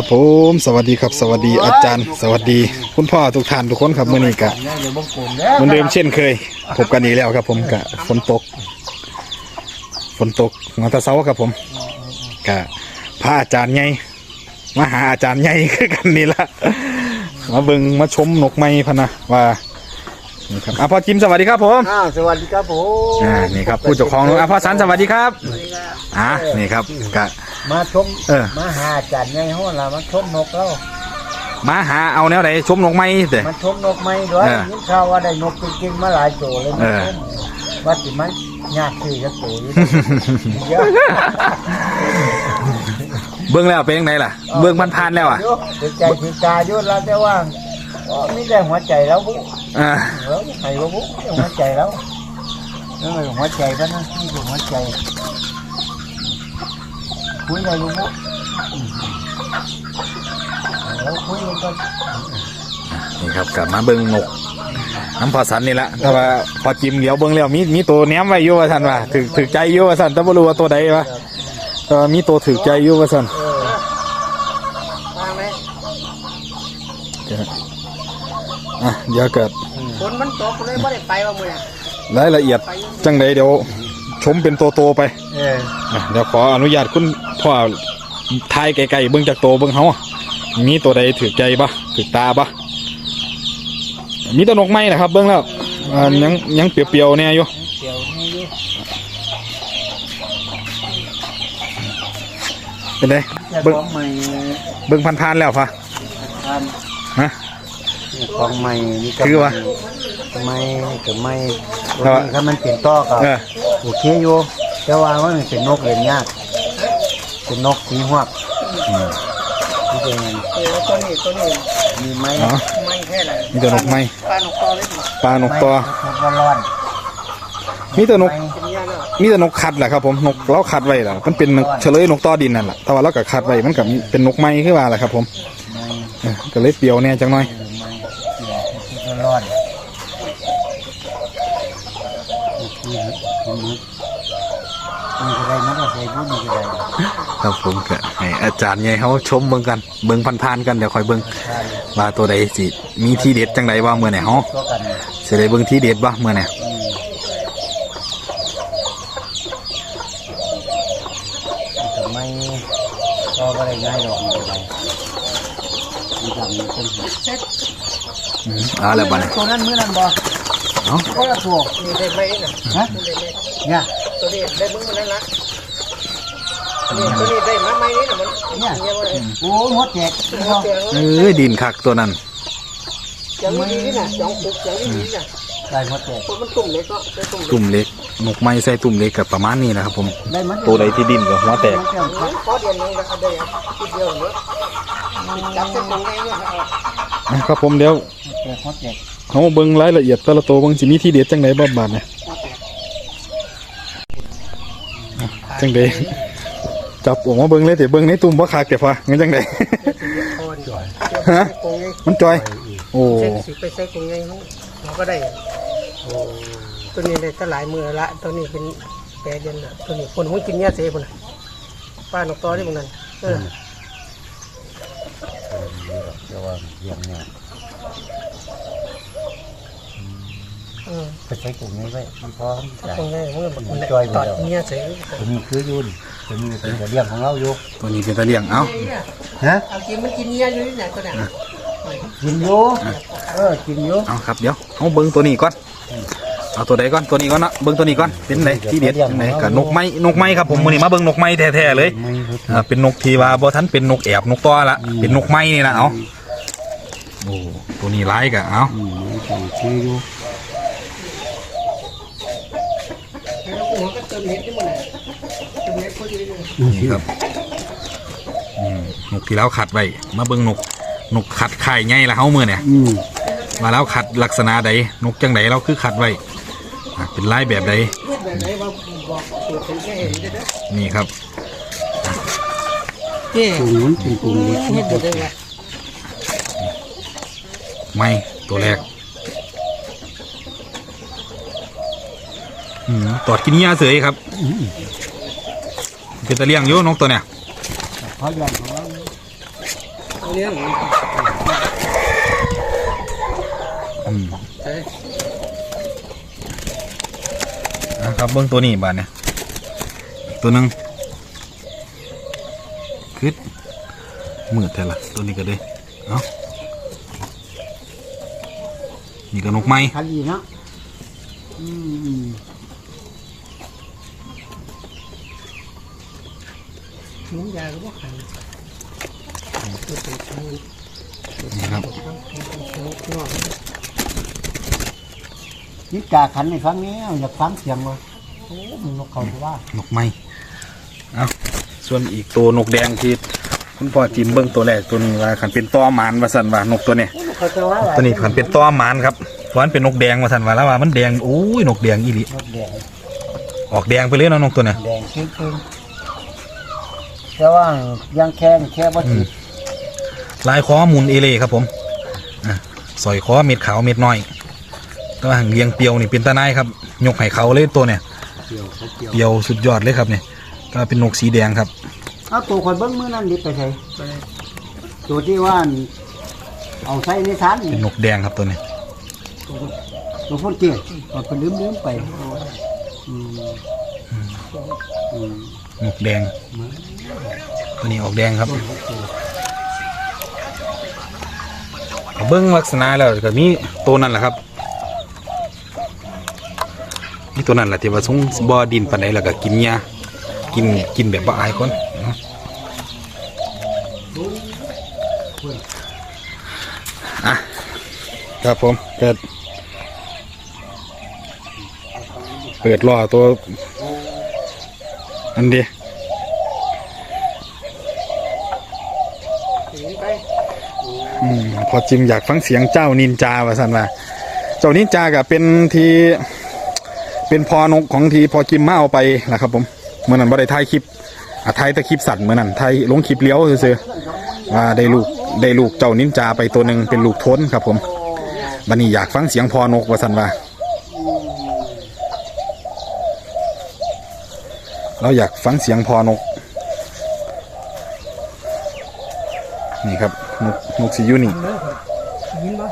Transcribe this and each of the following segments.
ครับผมสวัสดีครับสวัสดีอาจารย์ สวัสดี คุณพ่อทุกท่านทุกคนครับมื่อนี้กะเหมือนเดิมเช่นเคยพบกันอีกแล้วครับ ผมกะฝนตก ฝนตกมาแตะเสาครับผมกะพระอาจารย์ใหญ่มาหาอาจารย์ใหญ่คือกันนี่ละมาเบิ่งมาชมนกไม้พะนะว่านี่ครับอะพ่อจิมสวัสดีครับผมอ้าวสวัสดีครับผมอ่านี่ครับผู้เจ้าของนกอะพ่อสันสวัสดีครับอ่านี่ครับกะ มาชมเออ มาหาอาจารย์ไงห้องเรามาชมนกแล้วมาหาเอาแนวไหนชมนกไม้เด้อมาชมนกไหมด้วยเออยินข่าวว่าได้นกจริงๆมาหลายตัวเลยเออว่าสิมันยากคือจะตัวอยู่ เยอะเบิ่งแล้วเป็นยังไงล่ะ เบิ่งมันผ่านแล้วอะถือใจถือตาอยุ่แล้วแต่ว่าอ๋อมีแต่หัวใจแล้วบุ๊อ่าแล้วใครว่าบุ๊หัวใจแล้วนั่นเลยหัวใจก็นั่นที่หัวใจ คุยอะไรลุงบุ๊แล้วคุยกันนี่ครับกลับมาเบิ่งนกน้ำพอสันนี่ละแต่ว่าพอจิมเดี๋ยวเบิ่งแล้วมีมีตัวแหนมไว้อยู่ว่าท่านว่าถือถือใจอยู่ว่าท่านแต่บ่รู้ว่าตัวใดวะแต่ว่ามีตัวถือใจอยู่ว่าท่านเออมาไหมอะเดี๋ยวเกิดฝนมันตกเลยไม่ได้ไปว่ามือน่ะรายละเอียดจังใดเดี๋ยว ชมเป็นตัวโตๆไปเอออะเดี๋ยวขออนุญาตคุณพ่อทายไกลๆเบิ่งจากโตวเบิ่งเฮามีตัวใดถือใจปะถือตาปะมีแตัวนกไม้นะครับ เบิ่งแล้วอ่ายังยังเปรียวๆเนี่ยอยู่เดี๋ยวนี้เป็นไงจะเบิ่งของใหม่เบิ่งพันๆแล้วพะทฮะำของใหม่นี่ก็คือวะไม่กับไม่ครับวันนี้ถ้ามันเป็นต้อก็เออ โอเคอยู่แต่ว่ามันเป็นนกเรียนยาก เป็นนกสีหวกนี่เป็นไงเออตัวนี้ตัวนี้มีไหมอ๋อไม่แค่ไหนมีแต่นกไม้ปลานกตอเลยปลานกตัวนกร้อนมีแต่นกเป็นยาเนาะมีแต่นกขัดแหละครับผมนกเราขัดไว้แหละมันเป็นนกเฉลยนกต่อดินนั่นแหละแต่ว่าเราก็ขัดไว้มันก็มีเป็นนกไม้ขึ้นมาแหละครับ ผมไม่เออก็เลยเปรียวแน่จังหน่อยไม่น กร้อนนี่นี่อะไรมันอะไรพูดนี่อะไรครับผมก็ให้อาจารย์ใหญ่เขาชมเบิ่งกันเบิ่งพันๆกันเดี๋ยวคอยเบิ่งใช่ว่าตัวใดสิมีที่เด็ดจังใดว่าเมื่อไหร่เฮาก็กันสิได้เบิ่งที่เด็ดบ่เมื่อไหร่อืมทำไมก็ไม่ได้ง่ายหรอกมันอะไรมีทำมีเป็นหัวอืมเอ่าแล้วบัดนี้ตัวนั้นมือนั้นบ่ เอ้าก็ละตัวนี่ได้ไหมน่ะฮะได้ไหมเนี่ยตัวนี้ได้มึงมันนั่นละนี่ตัวนี้ได้มาไหมนี่น่ะมันเนี่ยเนี่ยว่าโอ้หัวแจกหัวเตียงเอ้ยดินคักตัวนั้นอย่างนี้นี่น่ะสองปุกอย่างนี้นี่น่ะได้หัวแจกคนมันตุ่มเล็กเนาะได้ตุ่มเล็กตุ่มเล็กนกไม้ใส่ตุ่มเล็กกับประมาณนี้นะครับผมได้มันตัวใดที่ดินกับหัวแตกขอเดียนนึงก็ได้ทีเดียวเนาะจับเส้นตรงนี้เนี่ยเอานะครับผมเดี๋ยวแจกหัวแจก เฮาเบิ่งรายละเอียดแต่ละตัวเบิ่งสิมีที่เด็ดจังใดบ่บาดเนี่ยจังใดจับออกมาเบิ่งเลยแต่เบิ่งในตุ่มบ่คักแต่พองั้นจังใดอ่อนจ่อยฮะกงไงมันจอย โอ้เส้นสิไปใส่กงไงมันก็ได้ตัวนี้ได้ตั้งหลายมือละตัวนี้เป็นแปรเดือนละตัวนี้คนมันกินเนี้ยเสียคนน่ะป้านกตอที่พวกนั้นเออเดี๋ยวว่าเยี่ยมเนี่ย เออไปใช้กลุ่มนี้ไว้มันพอจ่ายกงไงมันก็มันจ่อยไปตอดแล้วเนี้ยเสียตัวนี้คือยุ่นตัวนี้เป็นหัวเลี้ยงของเราอยู่ตัวนี้เป็นตะเลียงเอ้าฮะเอากินมันกินเนี้ยอยู่ที่ไหนตัวนี้กินอยู่เออกินอยู่เอาครับเดี๋ยวเอาเบิ้งตัวนี้ก่อนเอาตัวใดก่อนตัวนี้ก่อนนะเบิ้งตัวนี้ก่อนเป็นไหนที่เด็ดไหนกับนกไม้นกไม้ครับผมมือนี้มาเบิ้งนกไม้แท้ๆเลยไม่รู้อ่าเป็นนกที่ว่าบ่ทันเป็นนกแอบนกตัวละเป็นนกไม้นี่นะเอาโอ้ตัวนี้ร้ายกะเอา มมันเป็นชื่ออยู่หัวก็เติมเน็ตที่มันไหนเติมเน็ตพอดีเลยนี่ครับอืมนกที่แล้วขัดไว้มาเบิ้งนกนกขัดไข่ไงละเฮามือเนี่ยอืมมาแล้วขัดลักษณะใดนกจังใดเราคือขัดไว้อ่าเป็นลายแบบใดแบบไหนว่าบอกสูตรเป็นแค่เห็นได้ไหมนี่ครับเจ๊กลุ่มนั้นเป็นกลุ่มเล็กเห็นได้ไงไม้ตัวแรกอืม ตอดกินหญ้าเสยครับเป็นตะเลียงอยู่นกตัวเนี่ยเขาอยงของเราเลี้ยงอืมนะครับเบื้องตัวนี้บาดเนี่ยตัวหนึงคือมืดแต่ละตัวนี้ก็เลยเอ้านี่ก็นกไม้คันดีเนาะอืม น้ำยาก็บ่ขันนะครับนี่กาขันในฟังนี้อยากฟังเสียงเลยโอ้มันนกเขาว่า นกไม้เอาส่วนอีกตัวนกแดงที่คุณพ่อจิมเบิ้งตัวแรกตัวนี้ว่าขันเป็นต้อหมานวาสันว่านกตัวนี้ตัวนี้ขันเป็นต้อหมานครับเพราะมันเป็นนกแดงวาสันว่าแล้วว่ามันแดงโอ้ยนกแดงอีหลีออกแดงไปเลยนะนกตัวนี้แดง แต่ว่ายังแค่แค่บ่ติดลายคอมูลเอเล่ครับผมอะสอยคอเม็ดขาวเม็ดน้อยแตัวาหางเลียงเปียวนี่เป็นตาไนายครับยกไห้เขาเลยตัวเนี่ยเกี่ยวเขาเกี่ยวเปียวสุดยอดเลยครับเนี่ยก็เป็นนกสีแดงครับเอาตัวคนเบิ้งมือนั่นดิไปใส่ตัวที่ว่าเอาใส่ในทานเป็นนกแดงครับตัวเนี้ตัวพ่นเกี่ยวเอาไปลืมลืมไปอืมอืม นกแดงตัวนี้ออกแดงครับเบิ้งลักษณะแล้วก็มีตัวนั่นแหละครับนี่ตัวนั่นแหละที่ว่าสงบ่อดินปานใดแล้วก็กินหญ้ากินกินแบบบ่อายคนเนอะครับผมเปิดเปิดรอตัว อันเดียไปอืมพอจิมอยากฟังเสียงเจ้านินจาว่าสันว่าเจ้านินจาก็เป็นทีเป็นพอนกของทีพอจิมมาเอาไปนะครับผมเมื่อนั้นบ่ได้ถ่ายคลิปอะถ่ายแต่คลิปสัตว์เมื่อนั้นถ่ายลงคลิปเลี้ยวซื่อๆว่าได้ลูกได้ลูกเจ้านินจาไปตัวหนึ่งเป็นลูกทนครับผมบันนี้อยากฟังเสียงพอนกว่าสันว่า เราอยากฟังเสียงพอนก นี่ครับนกนกสีอยูนี่เนื้อยินบ่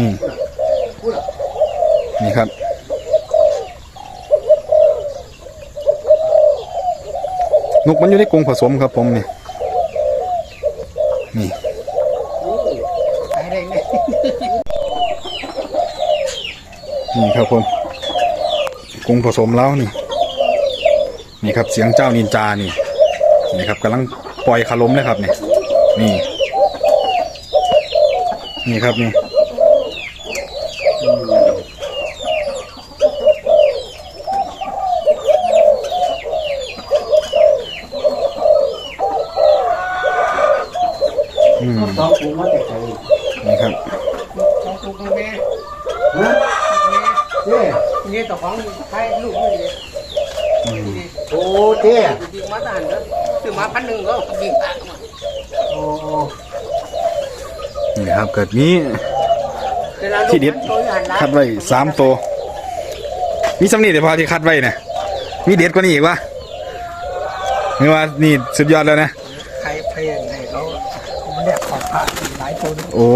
นี่นี่ครับนกมันอยู่ในกรงผสมครับผมนี่นี่ไปได้ไงนี่ครับผมกรงผสมแล้วนี่ นี่ครับเสียงเจ้านินจานี่นี่ครับกำลังปล่อยคารมเลยครับนี่นี่นี่ครับนี่อืมสองถุงมาแต่ใส่นี่ครับของถูกแม่ฮะเจ้นี่ต่อของใครลูกนี่เลยอืม โอ้เจ้ดีมาตานแล้วซื้อมาพันหนึ่งก็ยิงตากมาโอ้นี่ครับเกิดนี้เวลาลูกที่เด็ดมันโตอยู่หันหลังคัดไว้สามตัวมีสำนีเดี๋ยวพอที่คัดไว้เนี่ยมีเด็ดกว่านี้อีกวะไม่ว่านี่สุดยอดแล้วนะใครเพลงให้เขาเรียกของพระหลายตัวนี่โอ้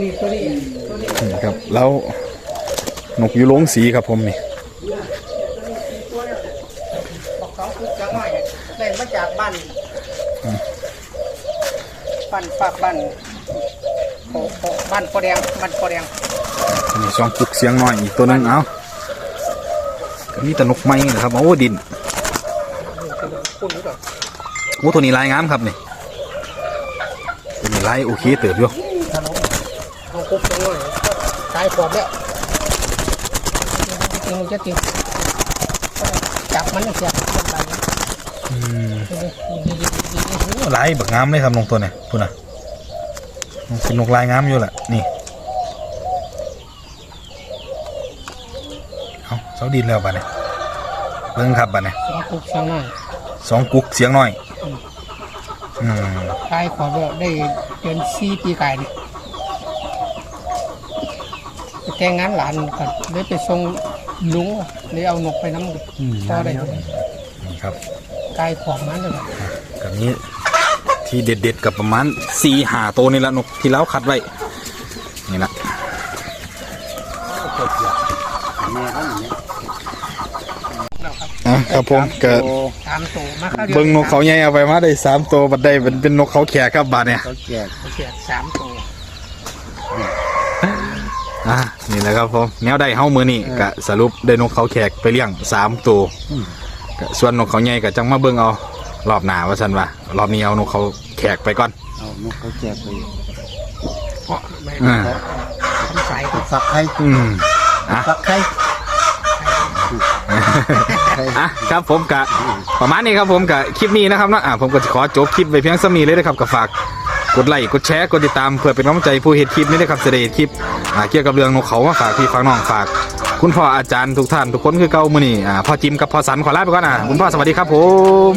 นี่ตัวนี้ตัวนี้นี่ครับแล้วนกยูโรงสีครับผมนี่ ตัวนี้บอกเขาคือจังหน่อยได้มา จากบ้านบ้านฝากบ้านโอ้โหบ้านปอแดงบ้านปอแดงมีสองปุกเสียงน้อยอีกตัวหนึงเอาก็มีแต่นกไม้นะครับโอ้ดินคุณรู้ก่อนโอ้ตัวนี้ลายงามครับนี่ตัวนี้ลายโอเคเติบอยู่เอาคุบจังหน่อยตายขวบแล้วจริงจะจริงจับมันเสียบมันไปอืมดีดีดีดี ลายบักงามเลยครับนกตัวนี้พูดนะเป็นนกลายงามอยู่แหละนี่เอาเสาดินแล้วบัดเนี่ยเบิ่งครับบัดเนี่ยสองคุบจังหน่อยสองกุกเสียงน้อยอืมตายขวบแล้วได้เดือนสี่ปีกายนี่ไปแต่งงานหลานก่อนเลยไปส่งลุงเลยเอานกไปน้ำอืมพอได้นี่ครับ กายขวบมันเลยกับนี้ที่เด็ดๆกับประมาณสี่หาตัวนี่ละนกที่แล้วคัดไว้ นี่ละแม่เขาอย่างเงี้ยแล้วครับอะครับผมก็โอ้สามตัวมาเข้าเดียวเบิ่งนกเขาใหญ่เอาไปมาได้สามตัวบัดได้เป็นเป็นนกเขาแขกครับบาดเนี่ยเขาแจกเสียสามตัวอะนี่แหละครับผมแนวได้เฮ้ามือนี่ก็สรุปได้นกเขาแขกไปเลี้ยงสามตัว ก็ส่วนนกเขาใหญ่ก็จังมาเบิ่งเอารอบหน้าว่าซั่นว่ารอบนี้เอานกเขาแขกไปก่อน เอานกเขาแจกไปเพราะไม่อ่าทำสายฟักไข่อืมอะฟักไข่อะครับผมกะประมาณนี้ครับผมกะคลิปนี้นะครับเนาะอะผมก็จะขอจบคลิปไปเพียงสำนีเลยนะครับก็ฝากกดไลค์กดแชร์กดติดตามเพื่อเป็นกำลังใจผู้เห็นคลิปนี้นะครับเสได็จคลิปอ่าเกี่ยวกับเรื่องนกเขามาฝากพี่ฝากน้องฝาก คุณพ่ออาจารย์ทุกท่านทุกคนคือเก่ามือนี่อ่าพ่อจิมกับพ่อสันขอลาไปก่อนอะคุณพ่อสวัสดีครับผม